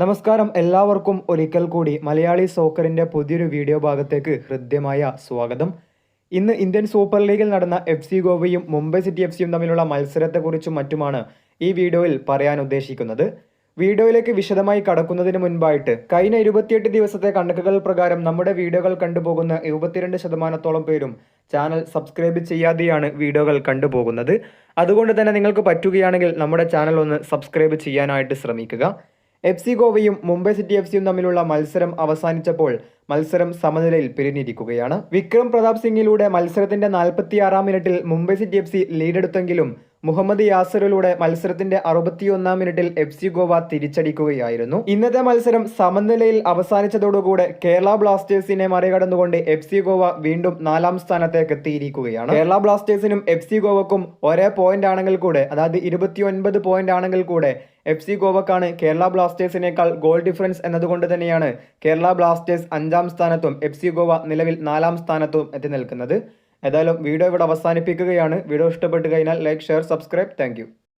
നമസ്കാരം. എല്ലാവർക്കും ഒരിക്കൽ കൂടി മലയാളി സോക്കറിന്റെ പുതിയൊരു വീഡിയോ ഭാഗത്തേക്ക് ഹൃദ്യമായ സ്വാഗതം. ഇന്ന് ഇന്ത്യൻ സൂപ്പർ ലീഗിൽ നടന്ന എഫ് സി ഗോവയും മുംബൈ സിറ്റി എഫ് സിയും തമ്മിലുള്ള മത്സരത്തെക്കുറിച്ചും മറ്റുമാണ് ഈ വീഡിയോയിൽ പറയാൻ ഉദ്ദേശിക്കുന്നത്. വീഡിയോയിലേക്ക് വിശദമായി കടക്കുന്നതിന് മുൻപായിട്ട് കഴിഞ്ഞ ഇരുപത്തിയെട്ട് ദിവസത്തെ കണക്കുകൾ പ്രകാരം നമ്മുടെ വീഡിയോകൾ കണ്ടുപോകുന്ന എഴുപത്തിരണ്ട് ശതമാനത്തോളം പേരും ചാനൽ സബ്സ്ക്രൈബ് ചെയ്യാതെയാണ് വീഡിയോകൾ കണ്ടുപോകുന്നത്. അതുകൊണ്ട് തന്നെ നിങ്ങൾക്ക് പറ്റുകയാണെങ്കിൽ നമ്മുടെ ചാനൽ ഒന്ന് സബ്സ്ക്രൈബ് ചെയ്യാനായിട്ട് ശ്രമിക്കുക. എഫ് സി ഗോവയും മുംബൈ സിറ്റി എഫ് സിയും തമ്മിലുള്ള മത്സരം അവസാനിച്ചപ്പോൾ മത്സരം സമനിലയിൽ പിരിഞ്ഞിരിക്കുകയാണ്. വിക്രം പ്രതാപ് സിംഗിലൂടെ മത്സരത്തിന്റെ നാൽപ്പത്തിയാറാം മിനിറ്റിൽ മുംബൈ സിറ്റി എഫ് സി ലീഡെടുത്തെങ്കിലും മുഹമ്മദ് യാസറിലൂടെ മത്സരത്തിന്റെ അറുപത്തിയൊന്നാം മിനിറ്റിൽ എഫ് സി ഗോവ തിരിച്ചടിക്കുകയായിരുന്നു. ഇന്നത്തെ മത്സരം സമനിലയിൽ അവസാനിച്ചതോടുകൂടെ കേരള ബ്ലാസ്റ്റേഴ്സിനെ മറികടന്നുകൊണ്ട് എഫ് സി ഗോവ വീണ്ടും നാലാം സ്ഥാനത്തേക്ക് എത്തിയിരിക്കുകയാണ്. കേരള ബ്ലാസ്റ്റേഴ്സിനും എഫ് സി ഗോവക്കും ഒരേ പോയിന്റ് ആണെങ്കിൽ കൂടെ അതായത് ഇരുപത്തിയൊൻപത് പോയിന്റ് ആണെങ്കിൽ കൂടെ എഫ് സി ഗോവക്കാണ് കേരള ബ്ലാസ്റ്റേഴ്സിനേക്കാൾ ഗോൾ ഡിഫറൻസ് എന്നതുകൊണ്ട് തന്നെയാണ് കേരള ബ്ലാസ്റ്റേഴ്സ് അഞ്ചാം സ്ഥാനത്തും എഫ് സി ഗോവ നിലവിൽ നാലാം സ്ഥാനത്തും എത്തി നിൽക്കുന്നത്. ഏതായാലും വീഡിയോ ഇവിടെ അവസാനിപ്പിക്കുകയാണ്. വീഡിയോ ഇഷ്ടപ്പെട്ട് കഴിഞ്ഞാൽ ലൈക്ക് ഷെയർ സബ്സ്ക്രൈബ്. താങ്ക്